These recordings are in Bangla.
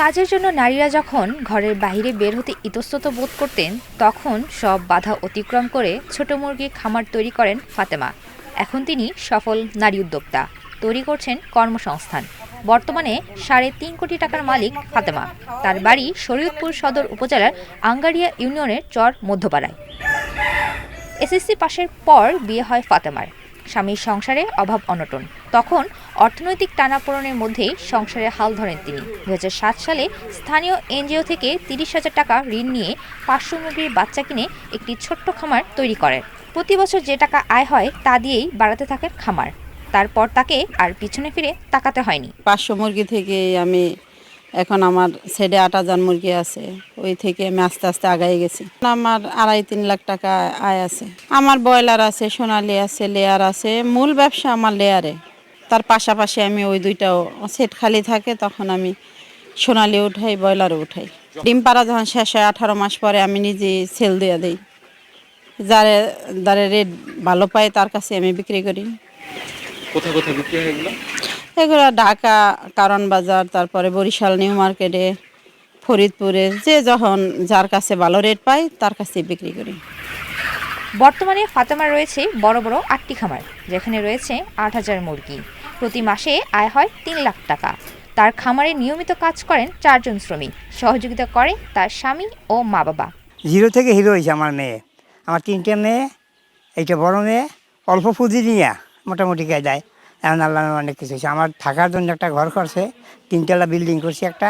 কাজের জন্য নারীরা যখন ঘরের বাইরে বের হতে ইতস্তত বোধ করতেন, তখন সব বাধা অতিক্রম করে ছোট মুরগি খামার তৈরি করেন ফাতেমা। এখন তিনি সফল নারী উদ্যোক্তা। তৈরি করছেন কর্মসংস্থান। বর্তমানে সাড়ে তিন কোটি টাকার মালিক ফাতেমা। তার বাড়ি শরীয়তপুর সদর উপজেলার আঙ্গারিয়া ইউনিয়নের চর মধ্যপাড়ায়। এসএসসি পাশের পর বিয়ে হয় ফাতেমার। স্বামীর সংসারে অভাব অনটন। তখন অর্থনৈতিক টানাপোড়নের মধ্যেই সংসারে হাল ধরেন তিনি। দু হাজার সাত সালে স্থানীয় এনজিও থেকে তিরিশ হাজার টাকা ঋণ নিয়ে পাঁচশো মুরগির বাচ্চা কিনে একটি ছোট্ট খামার তৈরি করেন। প্রতি বছর যে টাকা আয় হয়, তা দিয়েই বাড়াতে থাকেন খামার। তারপর তাকে আর পিছনে ফিরে তাকাতে হয়নি। পাঁচশো মুরগি থেকে আমি এখন আমার ছেড়ে আট হাজার মুরগি আছে, ওই থেকে আমি আস্তে আস্তে আগাই গেছি। আমার আড়াই তিন লাখ টাকা আয় আছে। আমার ব্রয়লার আছে, সোনালি আছে, লেয়ার আছে, মূল ব্যবসা আমার লেয়ারে। তার পাশাপাশি আমি ওই দুইটাও সেট খালি থাকে, তখন আমি সোনালি উঠাই, ব্রয়লারও উঠাই। ডিম পাড়া যখন শেষ হয়, আঠারো মাস পরে আমি নিজে সেল দিয়ে দিই। যারে যারে রেট ভালো পায়, তার কাছে আমি বিক্রি করি। কোথায় কোথায় বিক্রি এগুলো ঢাকা কারণ বাজার তারপরে বরিশাল নিউ মার্কেটে ফরিদপুরে যে যখন যার কাছে ভালো রেট পাই তার কাছে বিক্রি করি। বর্তমানে ফাতেমার রয়েছে বড় বড় আটটি খামার যেখানে রয়েছে আট হাজার মুরগি। প্রতি মাসে আয় হয় তিন লাখ টাকা। তার খামারে নিয়মিত কাজ করেন চারজন শ্রমিক। সহযোগিতা করে তার স্বামী ও মা বাবা জিরো থেকে হিরো হয়েছে আমার মেয়ে। আমার তিনটে মেয়ে এইটা বড় মেয়ে অল্প পুঁজি নিয়ে মোটামুটি দেয় এখন আল্লাহ অনেক কিছু হয়েছে আমার থাকার জন্য একটা ঘর করছে তিনতলা বিল্ডিং করছি একটা।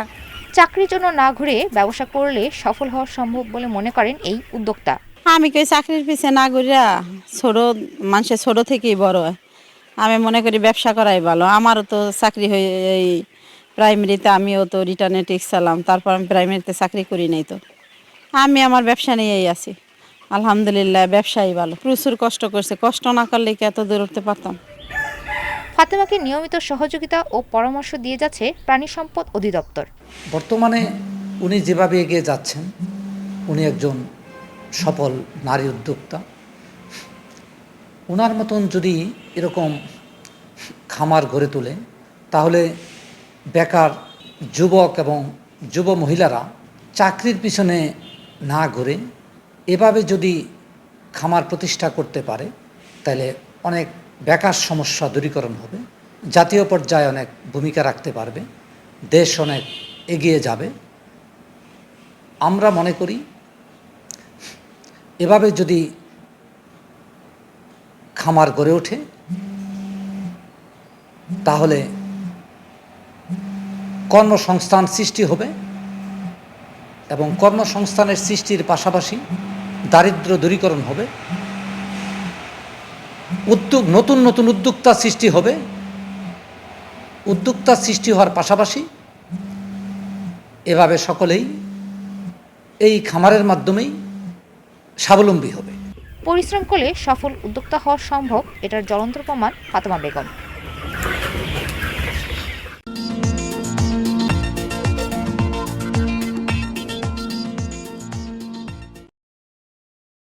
চাকরির জন্য না ঘুরে ব্যবসা করলে সফল হওয়া সম্ভব বলে মনে করেন এই উদ্যোক্তা। আমি কই চাকরির পিছে না ঘুরিয়া ছোট মানুষের ছোট থেকেই বড়। আমি মনে করি ব্যবসা করাই ভালো। আমারও তো চাকরি হয়ে এই প্রাইমারিতে আমিও তো রিটার্নে টেক্স চালাম তারপর আমি প্রাইমারিতে চাকরি করি নাই তো। আমি আমার ব্যবসা নিয়েই আছি। আলহামদুলিল্লাহ ব্যবসাই ভালো। প্রচুর কষ্ট করছে। কষ্ট না করলে কি এত দূর উঠতে পারতাম? ফাতেমাকে নিয়মিত সহযোগিতা ও পরামর্শ দিয়ে যাচ্ছে প্রাণী সম্পদ অধিদপ্তর। বর্তমানে উনি যেভাবে এগিয়ে যাচ্ছেন, উনি একজন সফল নারী উদ্যোক্তা। ওনার মতন যদি এরকম খামার গড়ে তোলে, তাহলে বেকার যুবক এবং যুব মহিলারা চাকরির পিছনে না ঘুরে এভাবে যদি খামার প্রতিষ্ঠা করতে পারে, তাহলে অনেক বেকার সমস্যা দূরীকরণ হবে, জাতীয় পর্যায়ে অনেক ভূমিকা রাখতে পারবে, দেশ অনেক এগিয়ে যাবে। আমরা মনে করি এভাবে যদি খামার গড়ে ওঠে, তাহলে কর্মসংস্থান সৃষ্টি হবে এবং কর্মসংস্থানের সৃষ্টির পাশাপাশি দারিদ্র দূরীকরণ হবে। উদ্যোগ, নতুন নতুন উদ্যোক্তা সৃষ্টি হবে। উদ্যোক্তা সৃষ্টি হওয়ার পাশাপাশি এভাবে সকলেই এই খামারের মাধ্যমেই স্বাবলম্বী হবে। পরিশ্রম করলে সফল উদ্যোক্তা হওয়া সম্ভব, এটার জ্বলন্ত প্রমাণ ফাতেমা বেগম।